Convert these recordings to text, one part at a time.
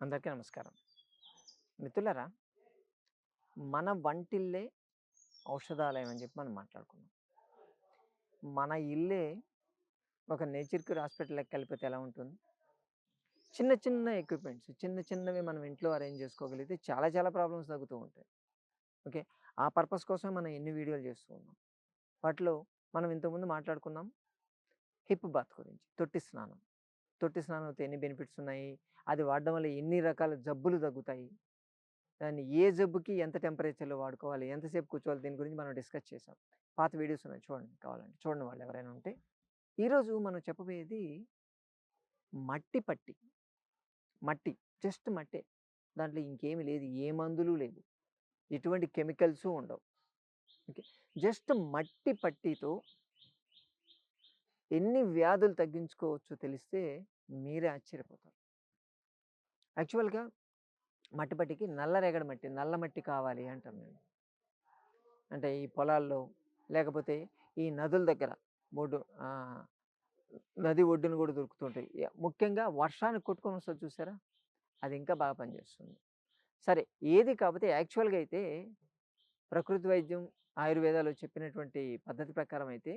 అందరికీ నమస్కారం. మిత్రులరా మన వంటిల్లే ఔషధాలయం అని చెప్పి మనం మాట్లాడుకున్నాం. మన ఇల్లే ఒక నేచర్ క్యూర్ హాస్పిటల్ కలిపితే ఎలా ఉంటుంది? చిన్న చిన్న ఎక్విప్మెంట్స్ చిన్న చిన్నవి మనం ఇంట్లో అరేంజ్ చేసుకోగలిగితే చాలా చాలా ప్రాబ్లమ్స్ తగ్గుతూ ఉంటాయి. ఓకే? ఆ పర్పస్ కోసం మనం ఎన్ని వీడియోలు చేస్తూ ఉన్నాం. వాటిలో మనం ఇంతకుముందు మాట్లాడుకున్నాం హిప్ బాత్ గురించి తొట్టి స్నానం. తొట్టి స్నానంతో ఎన్ని బెనిఫిట్స్ ఉన్నాయి? అది వాడడం వల్ల ఎన్ని రకాల జబ్బులు తగ్గుతాయి? దాన్ని ఏ జబ్బుకి ఎంత టెంపరేచర్లో వాడుకోవాలి? ఎంతసేపు కూర్చోవాలి? దీని గురించి మనం డిస్కస్ చేసాం పాత వీడియోస్ ఉన్నాయి చూడండి కావాలంటే చూడండి వాళ్ళు ఎవరైనా ఉంటే. ఈరోజు మనం చెప్పబోయేది మట్టి పట్టి. మట్టి జస్ట్ మట్టే. దాంట్లో ఇంకేమీ లేదు ఏ మందులు లేవు. ఎటువంటి కెమికల్స్ ఉండవు. ఓకే? జస్ట్ మట్టి పట్టితో ఎన్ని వ్యాధులు తగ్గించుకోవచ్చో తెలిస్తే మీరే ఆశ్చర్యపోతారు. యాక్చువల్గా మట్టిపట్టికి నల్లరేగడి మట్టి నల్ల మట్టి కావాలి అంటాం మేము అంటే ఈ పొలాల్లో లేకపోతే ఈ నదుల దగ్గర ఒడ్డు నది ఒడ్డును కూడా దొరుకుతుంటాయి. ముఖ్యంగా వర్షానికి కొట్టుకొని వస్తుంది చూసారా? అది ఇంకా బాగా పనిచేస్తుంది. సరే ఏది కాకపోతే యాక్చువల్గా అయితే ప్రకృతి వైద్యం ఆయుర్వేదాలు చెప్పినటువంటి పద్ధతి ప్రకారం అయితే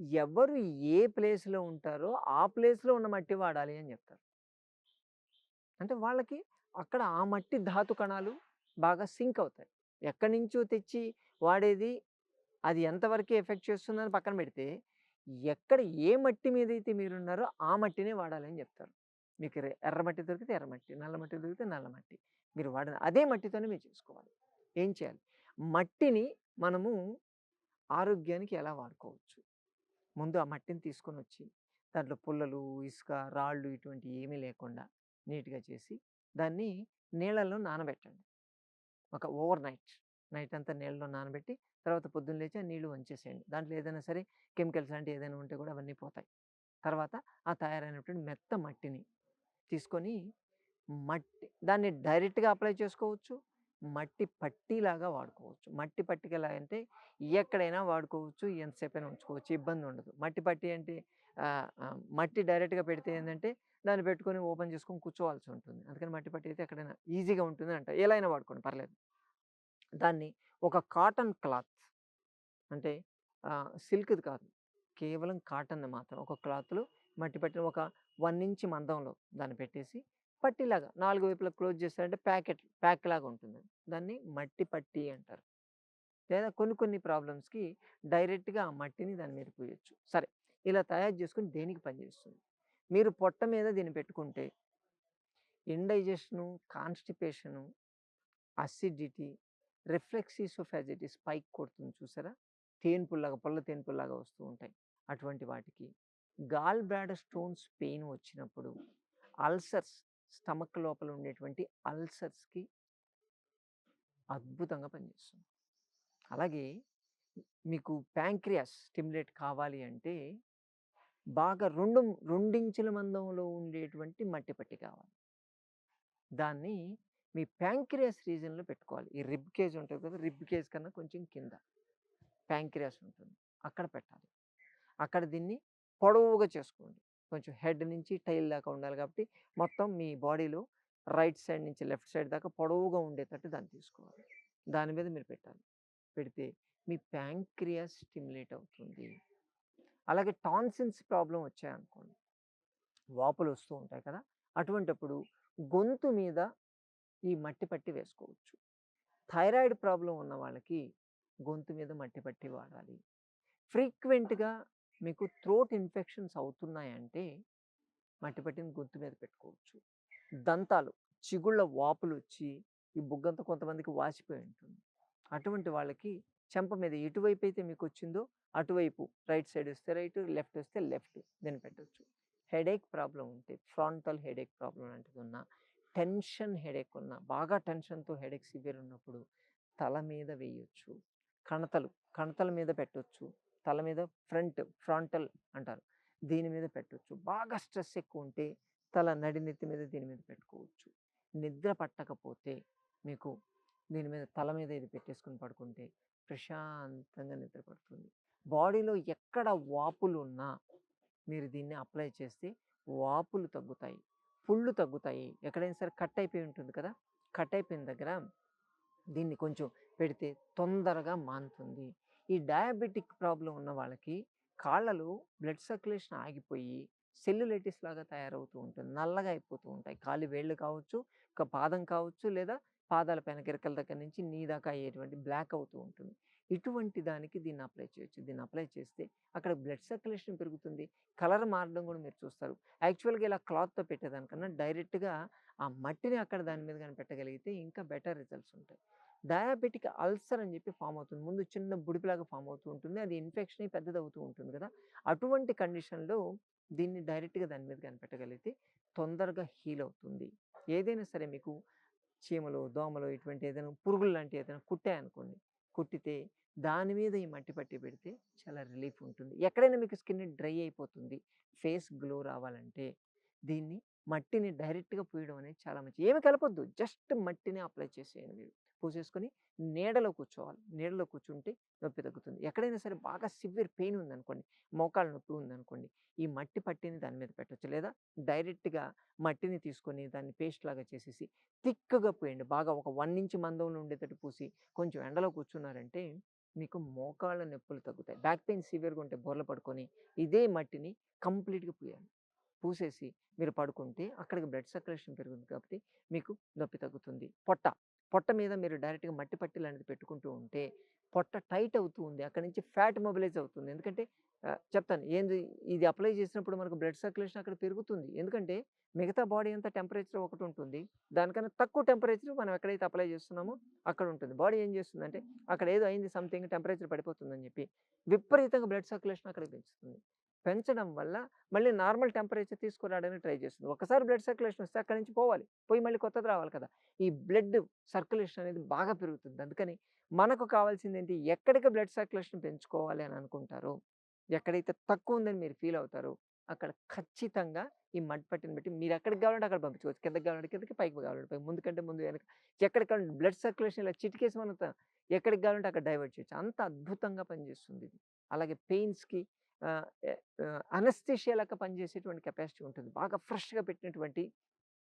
ఎవరు ఏ ప్లేస్లో ఉంటారో ఆ ప్లేస్లో ఉన్న మట్టి వాడాలి అని చెప్తారు. అంటే వాళ్ళకి అక్కడ ఆ మట్టి ధాతు కణాలు బాగా సింక్ అవుతాయి. ఎక్కడి నుంచో తెచ్చి వాడేది అది ఎంతవరకు ఎఫెక్ట్ చేస్తుందని పక్కన పెడితే ఎక్కడ ఏ మట్టి మీద అయితే మీరున్నారో ఆ మట్టినే వాడాలని చెప్తారు. మీకు ఎర్ర- ఎర్ర మట్టి దొరికితే ఎర్ర మట్టి నల్ల మట్టి దొరికితే నల్ల మట్టి మీరు వాడిన అదే మట్టితోనే మీరు చేసుకోవాలి. ఏం చేయాలి? మట్టిని మనము ఆరోగ్యానికి ఎలా వాడుకోవచ్చు? ముందు ఆ మట్టిని తీసుకొని వచ్చి దాంట్లో పుల్లలు ఇసుక రాళ్ళు ఇటువంటి ఏమీ లేకుండా నీట్గా చేసి దాన్ని నీళ్ళల్లో నానబెట్టండి. ఒక ఓవర్ నైట్ నైట్ అంతా నీళ్ళలో నానబెట్టి తర్వాత పొద్దున్న లేచి ఆ నీళ్ళు వంచేసేయండి. దాంట్లో ఏదైనా సరే కెమికల్స్ లాంటి ఏదైనా ఉంటే కూడా అవన్నీ పోతాయి. తర్వాత ఆ తయారైనటువంటి మెత్త మట్టిని తీసుకొని మట్టి దాన్ని డైరెక్ట్గా అప్లై చేసుకోవచ్చు. మట్టి పట్టీలాగా వాడుకోవచ్చు. మట్టి పట్టికలా అంటే ఎక్కడైనా వాడుకోవచ్చు ఎంతసేపు అయినా ఉంచుకోవచ్చు ఇబ్బంది ఉండదు. మట్టి పట్టి అంటే మట్టి డైరెక్ట్గా పెడితే ఏంటంటే దాన్ని పెట్టుకొని ఓపెన్ చేసుకొని కూర్చోవాల్సి ఉంటుంది. అందుకని మట్టి పట్టి అయితే ఎక్కడైనా ఈజీగా ఉంటుంది అంట. ఎలా అయినా వాడుకోండి పర్లేదు. దాన్ని ఒక కాటన్ క్లాత్ అంటే సిల్క్ది కాదు కేవలం కాటన్ మాత్రం ఒక క్లాత్లో మట్టి పట్టిన ఒక వన్ ఇంచ్ మందంలో దాన్ని పెట్టేసి పట్టిలాగా నాలుగు వైపులా క్లోజ్ చేస్తారంటే ప్యాకెట్ ప్యాక్ లాగా ఉంటుంది. దాన్ని మట్టి పట్టి అంటారు. లేదా కొన్ని కొన్ని ప్రాబ్లమ్స్కి డైరెక్ట్గా ఆ మట్టిని దాని మీద పూయచ్చు. సరే ఇలా తయారు చేసుకుని దేనికి పనిచేస్తుంది మీరు పొట్ట మీద దీన్ని పెట్టుకుంటే indigestion constipation acidity reflexes of acidity spike కొడుతుంది చూసారా? తేన్పుల్లాగా పొల్ల తేన్పుల్లాగా వస్తూ ఉంటాయి. అటువంటి వాటికి. గాల్ బ్లాడర్ స్టోన్స్ పెయిన్ వచ్చినప్పుడు అల్సర్స్ స్టమక్ లోపల ఉండేటువంటి అల్సర్స్కి అద్భుతంగా పనిచేస్తుంది. అలాగే మీకు ప్యాంక్రియాస్ స్టిమ్యులేట్ కావాలి అంటే బాగా రెండు రెండించుల మందంలో ఉండేటువంటి మట్టి పట్టి కావాలి. దాన్ని మీ ప్యాంక్రియాస్ రీజన్లో పెట్టుకోవాలి. ఈ రిబ్ కేజ్ ఉంటుంది కదా రిబ్ కేజ్ కన్నా కొంచెం కింద ప్యాంక్రియాస్ ఉంటుంది. అక్కడ పెట్టాలి. అక్కడ దీన్ని పొడవుగా చేసుకోండి. కొంచెం హెడ్ నుంచి టైల్ దాకా ఉండాలి కాబట్టి మొత్తం మీ బాడీలో రైట్ సైడ్ నుంచి లెఫ్ట్ సైడ్ దాకా పొడవుగా ఉండేటట్టు దాన్ని తీసుకోవాలి. దాని మీద మీరు పెట్టాలి. పెడితే మీ ప్యాంక్రియాస్ స్టిమ్యులేట్ అవుతుంది. అలాగే టాన్సిన్స్ ప్రాబ్లం వచ్చాయనుకోండి. వాపులు వస్తూ ఉంటాయి కదా! అటువంటప్పుడు గొంతు మీద ఈ మట్టి పట్టి వేసుకోవచ్చు. థైరాయిడ్ ప్రాబ్లం ఉన్న వాళ్ళకి గొంతు మీద మట్టి పట్టి వాడాలి. ఫ్రీక్వెంట్గా మీకు థ్రోట్ ఇన్ఫెక్షన్స్ అవుతున్నాయంటే మట్టి పట్టిన గొంతు మీద పెట్టుకోవచ్చు. దంతాలు చిగుళ్ళ వాపులు వచ్చి ఈ బుగ్గంతా కొంతమందికి వాసిపోయి ఉంటుంది. అటువంటి వాళ్ళకి చెంప మీద ఎటువైపు అయితే మీకు వచ్చిందో అటువైపు రైట్ సైడ్ వస్తే రైట్ లెఫ్ట్ వస్తే లెఫ్ట్ దీన్ని పెట్టవచ్చు హెడేక్ ప్రాబ్లం ఉంటే ఫ్రాంటల్ హెడేక్ ప్రాబ్లం లాంటిది ఉన్నా టెన్షన్ హెడేక్ ఉన్నా బాగా టెన్షన్తో హెడేక్ సివియర్ ఉన్నప్పుడు తల మీద వేయొచ్చు. కణతలు కణతల మీద పెట్టొచ్చు. తల మీద ఫ్రంట్ ఫ్రాంటల్ అంటారు దీని మీద పెట్టొచ్చు బాగా స్ట్రెస్ ఎక్కువ ఉంటే తల నడినెత్తి మీద దీని మీద పెట్టుకోవచ్చు నిద్ర పట్టకపోతే మీకు దీని మీద తల మీద ఇది పెట్టేసుకుని పడుకుంటే ప్రశాంతంగా నిద్ర పడుతుంది బాడీలో ఎక్కడ వాపులు ఉన్నా మీరు దీన్ని అప్లై చేస్తే వాపులు తగ్గుతాయి పుళ్ళు తగ్గుతాయి. ఎక్కడైనా సరే కట్ అయిపోయి ఉంటుంది కదా! కట్ అయిపోయిన దగ్గర దీన్ని కొంచెం పెడితే తొందరగా మానుతుంది. ఈ డయాబెటిక్ ప్రాబ్లం ఉన్న వాళ్ళకి కాళ్ళలో బ్లడ్ సర్క్యులేషన్ ఆగిపోయి సెల్యులైటిస్ లాగా తయారవుతూ ఉంటుంది. నల్లగా అయిపోతూ ఉంటాయి. కాలి వేళ్ళు కావచ్చు, ఒక పాదం కావచ్చు లేదా పాదాల పైన గిరకల దగ్గర నుంచి నీ దాకా అయ్యేటువంటి బ్లాక్ అవుతూ ఉంటుంది. ఇటువంటి దానికి దీన్ని అప్లై చేయొచ్చు. దీన్ని అప్లై చేస్తే అక్కడ బ్లడ్ సర్క్యులేషన్ పెరుగుతుంది. కలర్ మారడం కూడా మీరు చూస్తారు. యాక్చువల్‌గా ఇలా క్లాత్‌తో పెట్టేదానికన్నా డైరెక్ట్‌గా ఆ మట్టిని అక్కడ దాని మీద కానీ పెట్టగలిగితే ఇంకా బెటర్ రిజల్ట్స్ ఉంటాయి. డయాబెటిక్ అల్సర్ అని చెప్పి ఫామ్ అవుతుంది. ముందు చిన్న బుడిపిలాగా ఫార్మ్ అవుతూ ఉంటుంది. అది ఇన్ఫెక్షన్ పెద్దదవుతూ ఉంటుంది కదా! అటువంటి కండిషన్‌లో దీన్ని డైరెక్ట్‌గా దాని మీద కనిపెట్టగలిగితే తొందరగా హీల్ అవుతుంది. ఏదైనా సరే మీకు చీమలు, దోమలు ఇటువంటి ఏదైనా పురుగులు లాంటివి ఏదైనా కుట్టాయనుకోండి. కుట్టితే దాని మీద ఈ మట్టి పట్టి పెడితే చాలా రిలీఫ్ ఉంటుంది. ఎక్కడైనా మీకు స్కిన్ డ్రై అయిపోతుంది. ఫేస్ గ్లో రావాలంటే దీన్ని మట్టిని డైరెక్ట్‌గా పూయడం అనేది చాలా మంచిది. ఏమి కలపొద్దు. జస్ట్ మట్టిని అప్లై చేసేయండి మీరు. పూసేసుకొని నీడలో కూర్చోవాలి. నీడలో కూర్చుంటే నొప్పి తగ్గుతుంది. ఎక్కడైనా సరే బాగా సివియర్ పెయిన్ ఉందనుకోండి. మోకాళ్ళ నొప్పి ఉందనుకోండి. ఈ మట్టి పట్టిని దాని మీద పెట్టొచ్చు. లేదా డైరెక్ట్‌గా మట్టిని తీసుకొని దాన్ని పేస్ట్ లాగా చేసేసి థిక్‌గా పోయండి బాగా ఒక వన్ ఇంచ్ మందంలో ఉండేటట్టు పూసి కొంచెం ఎండలో కూర్చున్నారంటే మీకు మోకాళ్ళ నొప్పులు తగ్గుతాయి. బ్యాక్ పెయిన్ సివియర్‌గా ఉంటే బోర్ల పడుకొని ఇదే మట్టిని కంప్లీట్‌గా పూయాలి. పూసేసి మీరు పడుకుంటే అక్కడికి బ్లడ్ సర్క్యులేషన్ పెరుగుతుంది కాబట్టి మీకు నొప్పి తగ్గుతుంది. పొట్ట, పొట్ట మీద మీరు డైరెక్ట్‌గా మట్టి పట్టి లాంటిది పెట్టుకుంటూ ఉంటే పొట్ట టైట్ అవుతూ ఉంది. అక్కడి నుంచి ఫ్యాట్ మొబిలైజ్ అవుతుంది. ఎందుకంటే చెప్తాను ఏంది ఇది అప్లై చేసినప్పుడు మనకు బ్లడ్ సర్క్యులేషన్ అక్కడ పెరుగుతుంది. ఎందుకంటే మిగతా బాడీ అంతా టెంపరేచర్ ఒకటి ఉంటుంది. దానికన్నా తక్కువ టెంపరేచర్ మనం ఎక్కడైతే అప్లై చేస్తున్నామో అక్కడ ఉంటుంది. బాడీ ఏం చేస్తుందంటే అక్కడ ఏదో అయింది సంథింగ్ టెంపరేచర్ పడిపోతుందని చెప్పి విపరీతంగా బ్లడ్ సర్క్యులేషన్ అక్కడ పెంచుతుంది. పెంచడం వల్ల మళ్ళీ నార్మల్ టెంపరేచర్ తీసుకురావడానికి ట్రై చేస్తుంది. ఒకసారి బ్లడ్ సర్క్యులేషన్ వస్తే అక్కడి నుంచి పోవాలి. పోయి మళ్ళీ కొత్తది రావాలి కదా! ఈ బ్లడ్ సర్క్యులేషన్ అనేది బాగా పెరుగుతుంది. అందుకని మనకు కావాల్సింది ఏంటి ఎక్కడికి బ్లడ్ సర్క్యులేషన్ పెంచుకోవాలి అని అనుకుంటారో, ఎక్కడైతే తక్కువ ఉందని మీరు ఫీల్ అవుతారో అక్కడ ఖచ్చితంగా ఈ మడ్ పట్టిని బట్టి మీరు ఎక్కడికి కావాలంటే అక్కడ పంపించుకోవచ్చు. కిందకి కావాలంటే కిందకి, పైకి కావాలంటే పైకి. ముందు కంటే ముందు వెనక ఎక్కడికి కావాలంటే బ్లడ్ సర్క్యులేషన్ ఇలా చిటికేసి మనం ఎక్కడికి కావాలంటే అక్కడ డైవర్ట్ చేయొచ్చు. అంత అద్భుతంగా పనిచేస్తుంది ఇది. అలాగే పెయిన్స్‌కి అనస్థిషియా లెక్క పనిచేసేటువంటి కెపాసిటీ ఉంటుంది. బాగా ఫ్రెష్‌గా పెట్టినటువంటి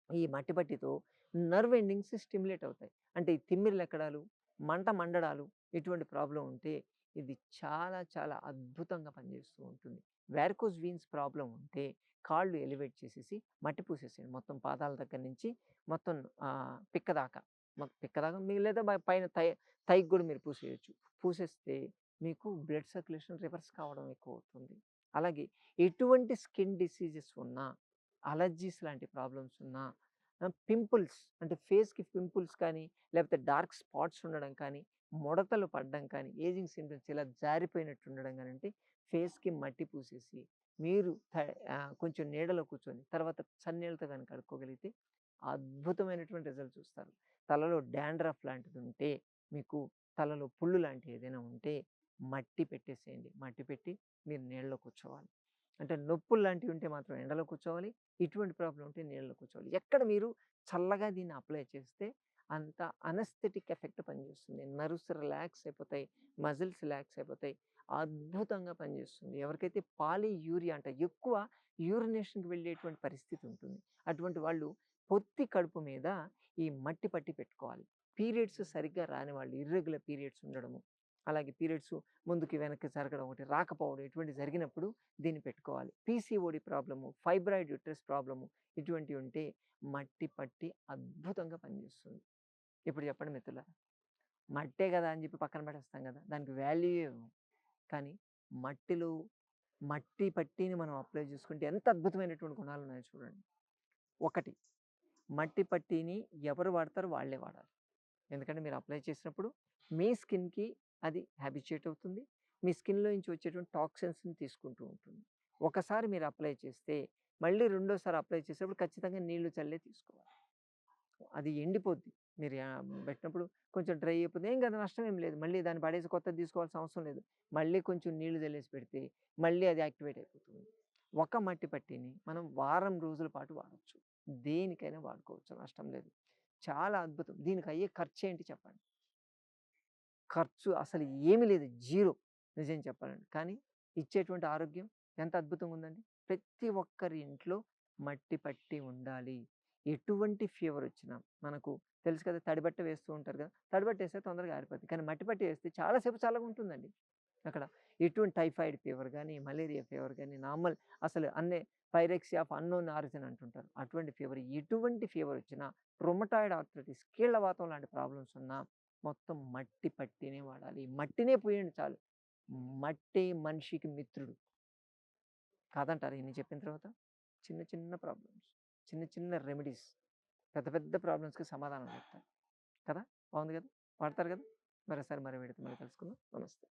ఈ మట్టి పట్టితో నర్వ్ ఎండింగ్స్ స్టిమ్యులేట్ అవుతాయి. అంటే ఈ తిమ్మిరులెక్కడాలు, మంట మండడాలు ఇటువంటి ప్రాబ్లం ఉంటే ఇది చాలా చాలా అద్భుతంగా పనిచేస్తూ ఉంటుంది. వారికోస్ వీన్స్ ప్రాబ్లం ఉంటే కాళ్ళు ఎలివేట్ చేసేసి మట్టి పూసేసేయండి. మొత్తం పాదాల దగ్గర నుంచి మొత్తం పిక్కదాకా పిక్క దాకా. పిక్క దాకా మీ లేదా పైన తై తైకి కూడా మీరు పూసేయొచ్చు. పూసేస్తే మీకు బ్లడ్ సర్క్యులేషన్ రివర్స్ కావడం ఎక్కువ అవుతుంది అలాగే ఎటువంటి స్కిన్ డిసీజెస్ ఉన్నా, అలర్జీస్ లాంటి ప్రాబ్లమ్స్ ఉన్నా, పింపుల్స్ అంటే ఫేస్‌కి పింపుల్స్ కానీ, లేకపోతే డార్క్ స్పాట్స్ ఉండడం కానీ, ముడతలు పడడం కానీ, ఏజింగ్ సింప్టమ్స్ ఇలా జారిపోయినట్టు ఉండడం కానీ అంటే ఫేస్‌కి మట్టి పూసేసి మీరు కొంచెం నీడలో కూర్చొని తర్వాత చన్నీళ్ళతో కానీ కడుక్కోగలిగితే అద్భుతమైనటువంటి రిజల్ట్ చూస్తారు. తలలో డాండ్రఫ్ లాంటిది ఉంటే, మీకు తలలో పుళ్ళు లాంటివి ఏదైనా ఉంటే మట్టి పెట్టేసేయండి. మట్టి పెట్టి మీరు నీళ్ళలో కూర్చోవాలి. అంటే నొప్పులు లాంటివి ఉంటే మాత్రం ఎండలో కూర్చోవాలి. ఇటువంటి ప్రాబ్లం ఉంటే నీళ్ళలో కూర్చోవాలి. ఎక్కడ మీరు చల్లగా దీన్ని అప్లై చేస్తే అంత అనస్థెటిక్ ఎఫెక్ట్ పనిచేస్తుంది. నర్వ్స్ రిలాక్స్ అయిపోతాయి. మజిల్స్ రిలాక్స్ అయిపోతాయి. అద్భుతంగా పనిచేస్తుంది. ఎవరికైతే పాలీయూరియా అంటే ఎక్కువ యూరినేషన్‌కి వెళ్ళేటువంటి పరిస్థితి ఉంటుంది. అటువంటి వాళ్ళు పొత్తి కడుపు మీద ఈ మట్టి పట్టి పెట్టుకోవాలి. పీరియడ్స్ సరిగ్గా రాని వాళ్ళు ఇర్రెగ్యులర్ పీరియడ్స్ ఉండడము, అలాగే పీరియడ్స్ ముందుకి వెనక్కి జరగడం ఒకటి రాకపోవడం ఇటువంటి జరిగినప్పుడు దీన్ని పెట్టుకోవాలి. PCOD problem, fibroid uterus problem ఇటువంటివి ఉంటే మట్టి పట్టి అద్భుతంగా పనిచేస్తుంది. ఇప్పుడు చెప్పండి మిత్రులారా. మట్టే కదా అని చెప్పి పక్కన పెట్టేస్తాం కదా! దానికి వాల్యూ కానీ మట్టిలో మట్టి పట్టిని మనం అప్లై చేసుకుంటే ఎంత అద్భుతమైనటువంటి గుణాలు ఉన్నాయో చూడండి. ఒకటి మట్టి పట్టిని ఎవరు వాడతారో వాళ్ళే వాడాలి. ఎందుకంటే మీరు అప్లై చేసినప్పుడు మీ స్కిన్‌కి అది హ్యాబిచేట్ అవుతుంది. మీ స్కిన్‌లో నుంచి వచ్చేటువంటి టాక్సిన్స్‌ని తీసుకుంటూ ఉంటుంది. ఒకసారి మీరు అప్లై చేస్తే మళ్ళీ రెండోసారి అప్లై చేసేటప్పుడు ఖచ్చితంగా నీళ్ళు చల్లే తీసుకోవాలి. అది ఎండిపోద్ది. మీరు పెట్టినప్పుడు కొంచెం డ్రై అయిపోతుంది. ఏం కదా నష్టం ఏం లేదు. మళ్ళీ దాన్ని పడేసి కొత్తది తీసుకోవాల్సిన అవసరం లేదు. మళ్ళీ కొంచెం నీళ్ళు చల్లేసి పెడితే మళ్ళీ అది యాక్టివేట్ అయిపోతుంది. ఒక మట్టి పట్టిని మనం వారం రోజుల పాటు వాడచ్చు దేనికైనా వాడుకోవచ్చు. నష్టం లేదు. చాలా అద్భుతం. దీనికి అయ్యే ఏంటి చెప్పండి? ఖర్చు అసలు ఏమీ లేదు. జీరో నిజం చెప్పాలంటే. కానీ ఇచ్చేటువంటి ఆరోగ్యం ఎంత అద్భుతంగా ఉందండి. ప్రతి ఒక్కరి ఇంట్లో మట్టి పట్టి ఉండాలి. ఎటువంటి ఫీవర్ వచ్చినా మనకు తెలుసు కదా! తడిబట్ట వేస్తూ ఉంటారు కదా! తడిబట్ట వేస్తే తొందరగా ఆరిపోతుంది కానీ మట్టి పట్టి వేస్తే చాలా చాలాగా ఉంటుందండి అక్కడ ఎటువంటి టైఫాయిడ్ ఫీవర్ కానీ మలేరియా ఫీవర్ కానీ నార్మల్ అసలు అన్నే పైరెక్సియా ఆఫ్ అన్‌నోన్ ఆరిజిన్ అంటుంటారు. అటువంటి ఫీవర్ ఎటువంటి ఫీవర్ వచ్చినా రొమటాయిడ్ ఆర్థరైటిస్ కీళ్ళవాతం లాంటి ప్రాబ్లమ్స్ ఉన్నా మొత్తం మట్టి పట్టినే వాడాలి. మట్టినే పోయండి చాలు. మట్టే మనిషికి మిత్రుడు. కాదంటారు ఇన్ని చెప్పిన తర్వాత? చిన్న చిన్న ప్రాబ్లమ్స్. చిన్న చిన్న రెమెడీస్. పెద్ద పెద్ద ప్రాబ్లమ్స్‌కి సమాధానం చెప్తారు. కదా! బాగుంది కదా! వాడతారు కదా! మరోసారి మరి వీడియోతో మళ్ళీ కలుసుకుందాం. నమస్తే.